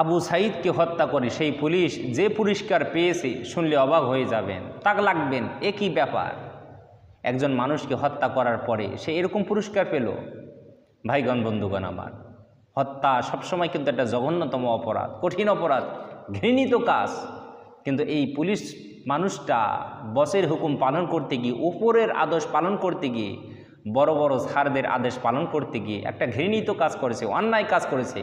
আবু সাইদকে হত্যা করে সেই পুলিশ যে পুরস্কার পেয়েছে শুনলে অবাক হয়ে যাবেন। তাক লাগবেন একই ব্যাপার? একজন মানুষকে হত্যা করার পরে সে এরকম পুরস্কার পেল? ভাইগণ, বন্ধুগণ আমার, হত্যা সবসময় কিন্তু একটা জঘন্যতম অপরাধ, কঠিন অপরাধ, ঘৃণিত কাজ। কিন্তু এই পুলিশ মানুষটা বসের হুকুম পালন করতে গিয়ে, উপরের আদেশ পালন করতে গিয়ে, বড় বড় সারদের আদেশ পালন করতে গিয়ে একটা ঘৃণিত কাজ করেছে, অন্যায় কাজ করেছে।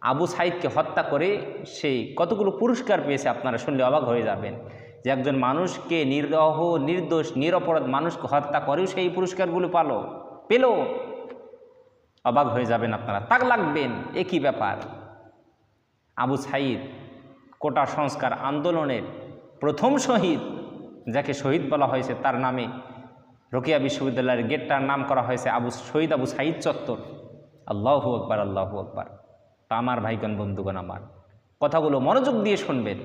আবু সাইদকে হত্যা করে সেই কতগুলো পুরস্কার পেয়েছে আপনারা শুনলে অবাক হয়ে যাবেন। যে একজন মানুষকে নিরহ নির্দোষ, নিরপরাধ মানুষকে হত্যা করেও সেই পুরস্কারগুলো পালো, পেল। অবাক হয়ে যাবেন আপনারা। তাক লাগবেন একই ব্যাপার? আবু সাইদ কোটা সংস্কার আন্দোলনের প্রথম শহীদ, যাকে শহীদ বলা হয়েছে, তার নামে রোকিয়া বিশ্ববিদ্যালয়ের গেটটার নাম করা হয়েছে আবু শহীদ আবু সাইদ চত্বর। আল্লাহু আকবার আল্লাহু আকবার। তা আমার ভাইগণ, বন্ধুগণ আমার। কথাগুলো মনোযোগ দিয়ে শুনবেন।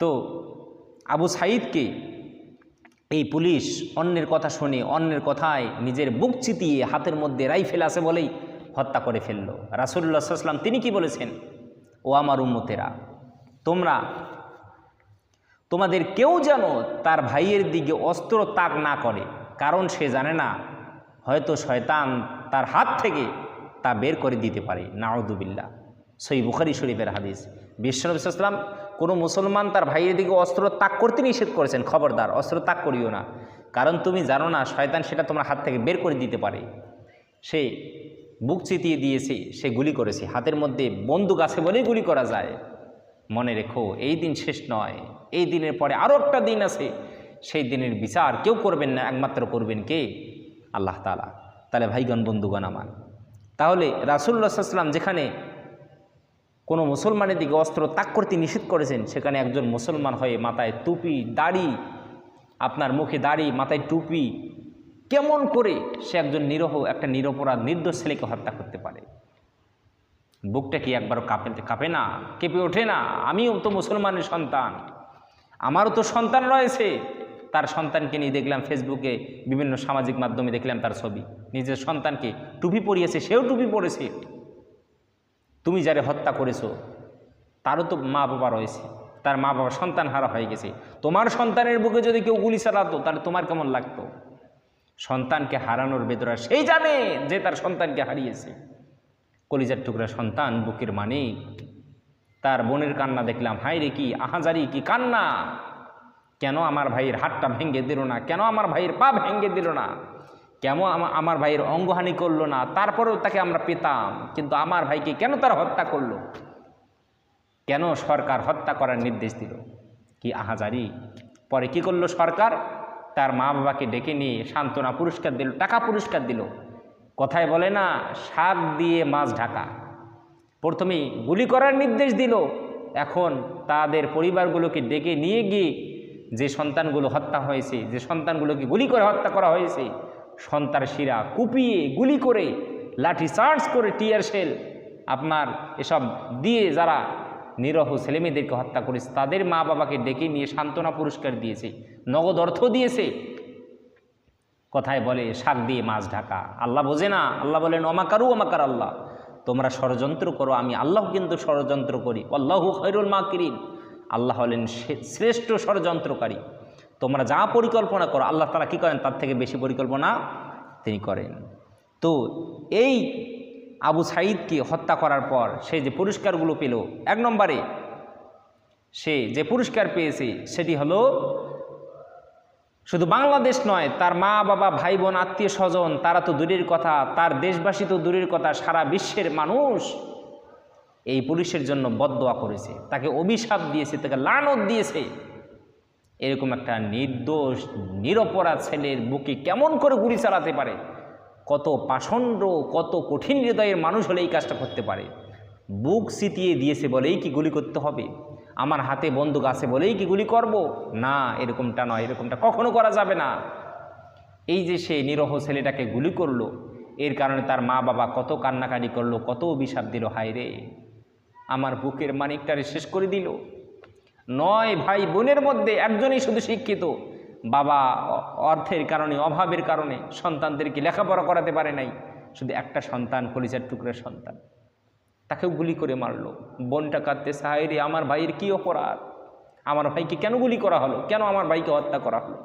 তো আবু সাইদকে এই পুলিশ অন্যের কথা শুনে, অন্যের কথায় নিজের বুক চিতিয়ে হাতের মধ্যে রাইফেল আছে বলেই হত্যা করে ফেলল। রাসুল্লাহ সাল্লাম তিনি কি বলেছেন? ও আমার উম্মতেরা, তোমরা, তোমাদের কেউ যেন তার ভাইয়ের দিকে অস্ত্র তাক না করে, কারণ সে জানে না, হয়তো শয়তান তার হাত থেকে তা বের করে দিতে পারে। নাউদুবিল্লা সই বুখারি শরীফের হাদিস। বিশ্বনবীলাম কোনো মুসলমান তার ভাইয়ের দিকে অস্ত্র তাক করতে নিষেধ করেছেন। খবরদার, অস্ত্র তাক করিও না। কারণ তুমি জানো না, শয়তান সেটা তোমার হাত থেকে বের করে দিতে পারে। সে বুক চিতিয়ে দিয়েছে, সে গুলি করেছে। হাতের মধ্যে বন্দুক আছে বলেই গুলি করা যায়। মনে রেখো, এই দিন শেষ নয়। এই দিনের পরে আরও একটা দিন আছে। সেই দিনের বিচার কেউ করবেন না, একমাত্র করবেন কে? আল্লাহ তালা তাহলে ভাইগণ, বন্ধুগণ আমার তাহলে রাসুল্লাহ সাল্লাম যেখানে কোনো মুসলমানের দিকে অস্ত্র তাক করতে নিষেধ করেছেন, সেখানে একজন মুসলমান হয়ে মাথায় টুপি, দাড়ি, আপনার মুখে দাড়ি, মাথায় টুপি, কেমন করে সে একজন নিরহ, একটা নিরপরাধ, নির্দোষ ছেলেকে হত্যা করতে পারে? বুকটা কি একবারও কাঁপে কাঁপে না? কেঁপে ওঠে না? আমিও তো মুসলমানের সন্তান। আমারও তো সন্তান রয়েছে। তার সন্তানকে নিয়ে দেখলাম ফেসবুকে বিভিন্ন সামাজিক মাধ্যমে দেখলাম তার ছবি। নিজের সন্তানকে টুপি পরিয়েছে, সেও টুপি পরেছে। তুমি যারে হত্যা করেছ, তারও তো মা বাবা রয়েছে। তার মা বাবা সন্তান হারা হয়ে গেছে। তোমার সন্তানের বুকে যদি কেউ গুলি চালাতো, তাহলে তোমার কেমন লাগতো? সন্তানকে হারানোর বেদরা সেই জানে যে তার সন্তানকে হারিয়েছে। কলিজার টুকরা সন্তান বুকের মানে তার বোনের কান্না দেখলাম হাই রে কি আহাজারি কি কান্না। কেন আমার ভাইয়ের হাতটা ভেঙে দিল না? কেন আমার ভাইয়ের পা ভেঙে দিল না? কেমন আমার ভাইয়ের অঙ্গহানি করল না? তারপরেও তাকে আমরা পেতাম, কিন্তু আমার ভাইকে কেন তারা হত্যা করল? কেন সরকার হত্যা করার নির্দেশ দিল? কি আহাজারি? পরে কি করল সরকার? তার মা বাবাকে ডেকে নিয়ে সান্ত্বনা পুরস্কার দিল, টাকা পুরস্কার দিল। কথায় বলে না, শাক দিয়ে মাছ ঢাকা। প্রথমে গুলি করার নির্দেশ দিল। এখন তাদের পরিবারগুলোকে ডেকে নিয়ে গিয়ে যে সন্তানগুলো হত্যা হয়েছে, যে সন্তানগুলোকে গুলি করে হত্যা করা হয়েছে সন্তান শিরা কুপিয়ে গুলি করে, লাঠি চার্জ করে টিয়ার শেল আপনার এসব দিয়ে যারা নিরহ ছেলেমেয়েদেরকে হত্যা করেছে, তাদের মা বাবাকে ডেকে নিয়ে সান্ত্বনা পুরস্কার দিয়েছে, নগদ অর্থ দিয়েছে। কথায় বলে, শাক দিয়ে মাছ ঢাকা। আল্লাহ বোঝে না, আল্লাহ বলেন অমাকারু অমাকার আল্লাহ তোমরা ষড়যন্ত্র করো, আমি আল্লাহ কিন্তু ষড়যন্ত্র করি। আল্লাহু খৈরুল মা কিরিন আল্লাহ হলেন শ্রেষ্ঠ ষড়যন্ত্রকারী। তোমরা যা পরিকল্পনা করো, আল্লাহ তারা কী করেন? তার থেকে বেশি পরিকল্পনা তিনি করেন। তো এই আবু সাঈদকে হত্যা করার পর সে যে পুরস্কারগুলো পেল, এক নম্বরে সে যে পুরস্কার পেয়েছে সেটি হলো শুধু বাংলাদেশ নয়, তার মা, বাবা, ভাই, বোন, আত্মীয় স্বজন, তারা তো দূরের কথা, তার দেশবাসী তো দূরের কথা, সারা বিশ্বের মানুষ এই পুলিশের জন্য বদদোয়া করেছে। তাকে অভিশাপ দিয়েছে, তাকে লানত দিয়েছে। এরকম একটা নির্দোষ, নিরপরাধ ছেলের বুকে কেমন করে গুলি চালাতে পারে? কত পাষণ্ড, কত কঠিন হৃদয়ের মানুষ হলে এই কাজটা করতে পারে? বুক সিতিয়ে দিয়েছে বলেই কি গুলি করতে হবে? আমার হাতে বন্দুক আছে বলেই কি গুলি করব? না, এরকমটা নয়, এরকমটা কখনো করা যাবে না। এই যে সে নিরহ ছেলেটাকে গুলি করল, এর কারণে তার মা বাবা কত কান্নাকাটি করল, কত অভিশাপ দিল হায় রে আমার বুকের মানিকটারে শেষ করে দিল। নয় ভাই বোনের মধ্যে একজনই শুধু শিক্ষিত। বাবা অর্থের কারণে, অভাবের কারণে সন্তানদেরকে লেখাপড়া করাতে পারে নাই। শুধু একটা সন্তান, কলিজার টুকরের সন্তান। তাকেও গুলি করে মারলো। বোনটা কাঁদতে সাহাইরে আমার ভাইয়ের কী অপরাধ? আমার ভাইকে কেন গুলি করা হলো? কেন আমার ভাইকে হত্যা করা হলো?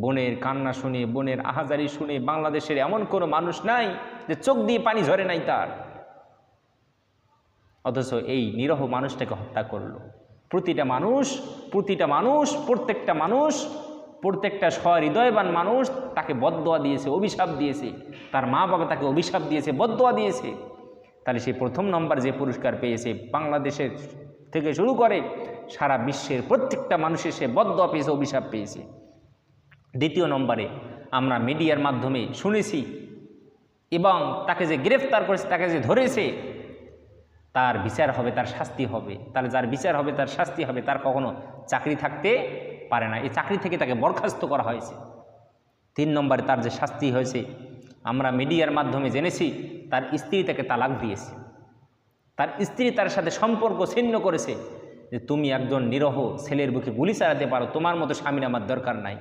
বোনের কান্না শুনে, বোনের আহাজারি শুনে বাংলাদেশের এমন কোনো মানুষ নাই যে চোখ দিয়ে পানি ঝরে নাই তার। অথচ এই নিরহ মানুষটাকে হত্যা করল। প্রতিটা মানুষ প্রতিটা মানুষ, প্রত্যেকটা মানুষ, প্রত্যেকটা সহৃদয়বান মানুষ তাকে বদদোয়া দিয়েছে, অভিশাপ দিয়েছে। তার মা বাবা তাকে অভিশাপ দিয়েছে, বদদোয়া দিয়েছে। তাহলে সে প্রথম নম্বর যে পুরস্কার পেয়েছে, বাংলাদেশের থেকে শুরু করে সারা বিশ্বের প্রত্যেকটা মানুষের সে বদদোয়া পেয়েছে, অভিশাপ পেয়েছে। দ্বিতীয় নম্বরে আমরা মিডিয়ার মাধ্যমে শুনেছি এবং তাকে যে গ্রেফতার করেছে, তাকে যে ধরেছে তার বিচার হবে, তার শাস্তি হবে তাহলে যার বিচার হবে, তার শাস্তি হবে, তার কখনো চাকরি থাকতে পারে না। এই চাকরি থেকে তাকে বরখাস্ত করা হয়েছে। তিন নম্বরে তার যে শাস্তি হয়েছে, আমরা মিডিয়ার মাধ্যমে জেনেছি, তার স্ত্রী তাকে তালাক দিয়েছে। তার স্ত্রী তার সাথে সম্পর্ক ছিন্ন করেছে যে তুমি একজন নিরহ ছেলের বুকে গুলি চালাতে পারো, তোমার মতো স্বামীর আমার দরকার নাই।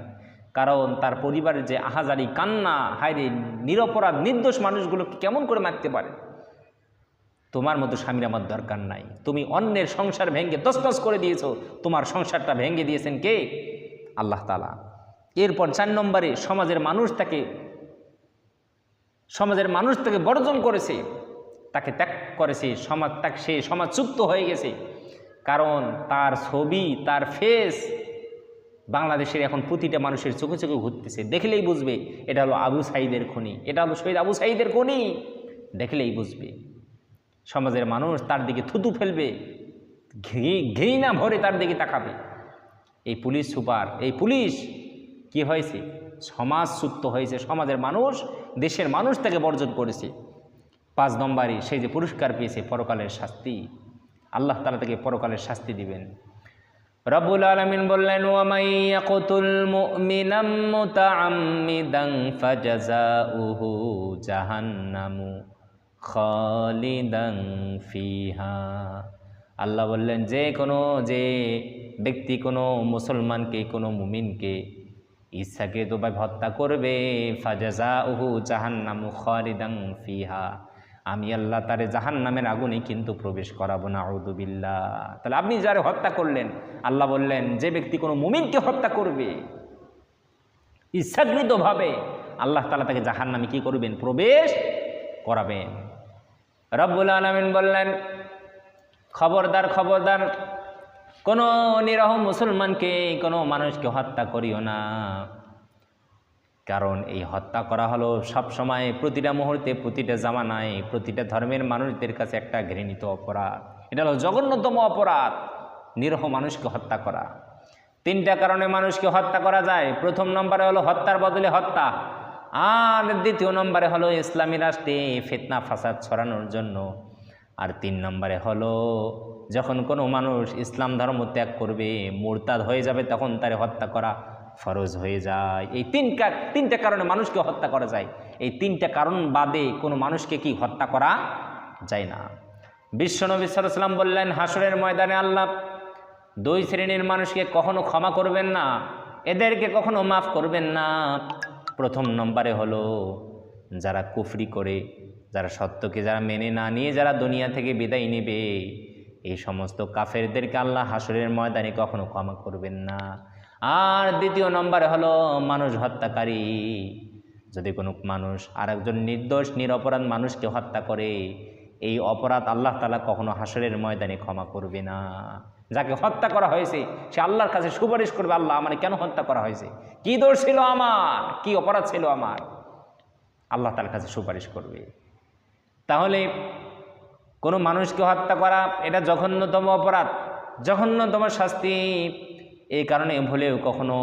কারণ তার পরিবারের যে আহাজারি, কান্না, হায়রে, নিরপরাধ, নির্দোষ মানুষগুলোকে কেমন করে মারতে পারে? তোমার মতো স্বামীর আমার দরকার নাই। তুমি অন্যের সংসার ভেঙে তসতস করে দিয়েছ। তোমার সংসারটা ভেঙে দিয়েছেন কে? আল্লাহ তালা এরপর চার নম্বরে সমাজের মানুষ তাকে, সমাজের মানুষ তাকে বর্জন করেছে। তাকে ত্যাগ করেছে। সমাজ তাকে, সে সমাজযুক্ত হয়ে গেছে। কারণ তার ছবি, তার ফেস বাংলাদেশের এখন প্রতিটা মানুষের চোখে চোখে ঘুরতেছে। দেখলেই বুঝবে, এটা হলো আবু সাইদের খনি। এটা হলো শহীদ আবু সাইদের খনি। দেখলেই বুঝবে। সমাজের মানুষ তার দিকে থুতু ফেলবে ঘৃণা ভরে তার দিকে তাকাবে। এই পুলিশ সুপার, এই পুলিশ কি হয়েছে? সমাজচ্যুত হয়েছে, সমাজের মানুষ, দেশের মানুষ তাকে বর্জন করেছে। পাঁচ নম্বরে সেই যে পুরস্কার পেয়েছে, পরকালের শাস্তি। আল্লাহ তালা তাকে পরকালের শাস্তি দিবেন। রব্বুল আলমিন বললেন মুতাআম্মিদান ফাজাজাউহু জাহান্নামু। খালিদান ফিহা। আল্লাহ বললেন, যে কোনো, যে ব্যক্তি কোনো মুসলমানকে, কোনো মুমিনকে ইচ্ছাকৃতভাবে হত্যা করবে ফাজাজা উহু জাহান্নামু খালিদান ফিহা। আমি আল্লাহ তারে জাহান নামের আগুনে কিন্তু প্রবেশ করাবো না আউদুবিল্লা তাহলে আপনি যারে হত্যা করলেন, আল্লাহ বললেন, যে ব্যক্তি কোনো মুমিনকে হত্যা করবে, ইচ্ছাকৃতভাবে আল্লাহ তালা তাকে জাহান নামে কী করবেন? প্রবেশ করাবেন। রব্বুল আলমিন বললেন, খবরদার খবরদার, কোনো নিরহ মুসলমানকে, কোনো মানুষকে হত্যা করিও না। কারণ এই হত্যা করা হলো সব সময় প্রতিটা মুহূর্তে, প্রতিটা জামানায়, প্রতিটা ধর্মের মানুষদের কাছে একটা ঘৃণিত অপরাধ। এটা হলো জঘন্যতম অপরাধ, নিরহ মানুষকে হত্যা করা। তিনটা কারণে মানুষকে হত্যা করা যায়। প্রথম নম্বরে হলো হত্যার বদলে হত্যা। আর দ্বিতীয় নম্বরে হলো ইসলামী রাষ্ট্রে ফিতনা, ফাসাদ ছড়ানোর জন্য। আর তিন নম্বরে হলো, যখন কোনো মানুষ ইসলাম ধর্ম ত্যাগ করবে, মোরতাদ হয়ে যাবে, তখন তারে হত্যা করা ফরজ হয়ে যায়। এই তিনটা তিনটা কারণে মানুষকে হত্যা করা যায়। এই তিনটা কারণ বাদে কোনো মানুষকে কি হত্যা করা যায় না। বিশ্বনবী সাল্লাম বললেন হাসরের ময়দানে আল্লাহ দুই শ্রেণির মানুষকে কখনো ক্ষমা করবেন না, এদেরকে কখনো মাফ করবেন না। প্রথম নম্বরে হলো যারা কুফরি করে, যারা সত্যকে যারা মেনে না নিয়ে যারা দুনিয়া থেকে বিদায় নেবে, এই সমস্ত কাফেরদেরকে আল্লাহ হাসরের ময়দানে কখনো ক্ষমা করবেন না। আর দ্বিতীয় নম্বরে হলো মানুষ হত্যাকারী। যদি কোনো মানুষ আর একজন নির্দোষ, নিরপরাধ মানুষকে হত্যা করে, এই অপরাধ আল্লাহ তালা কখনো হাসরের ময়দানে ক্ষমা করবে না। যাকে হত্যা করা হয়েছে, সে আল্লাহর কাছে সুপারিশ করবে, আল্লাহ আমার কেন হত্যা করা হয়েছে? কি দোষ ছিল আমার? কি অপরাধ ছিল আমার? আল্লাহ তার কাছে সুপারিশ করবে। তাহলে কোনো মানুষকে হত্যা করা, এটা জঘন্যতম অপরাধ, জঘন্যতম শাস্তি। এই কারণে ভুলেও কখনো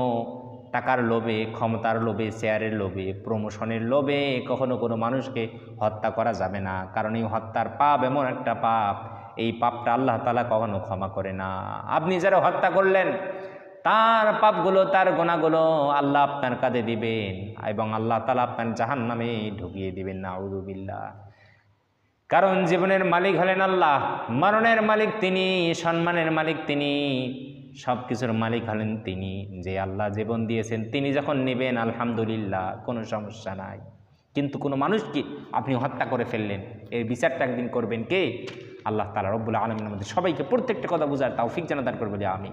টাকার লোভে, ক্ষমতার লোভে, শেয়ারের লোভে প্রমোশনের লোভে কখনো কোনো মানুষকে হত্যা করা যাবে না। কারণ এই হত্যার পাপ এমন একটা পাপ এই পাপটা আল্লাহ তালা কখনো ক্ষমা করে না। আপনি যারা হত্যা করলেন, তার পাপগুলো, তার গোনাগুলো আল্লাহ আপনার কাঁধে দিবেন এবং আল্লাহ তালা আপনার জাহান নামে ঢুকিয়ে দিবেন না আউদুবিল্লা কারণ জীবনের মালিক হলেন আল্লাহ, মরণের মালিক তিনি, সম্মানের মালিক তিনি সব কিছুর মালিক হলেন তিনি। যে আল্লাহ জীবন দিয়েছেন, তিনি যখন নেবেন, আলহামদুলিল্লাহ, কোনো সমস্যা নাই। কিন্তু কোনো মানুষকে আপনি হত্যা করে ফেললেন? এর বিচারটা একদিন করবেন কে? আল্লাহ তালা রব্বুল আলমিন আমাদের সবাইকে প্রত্যেকটা কথা বোঝার তাও ফিক জানা দান করবে যে আমি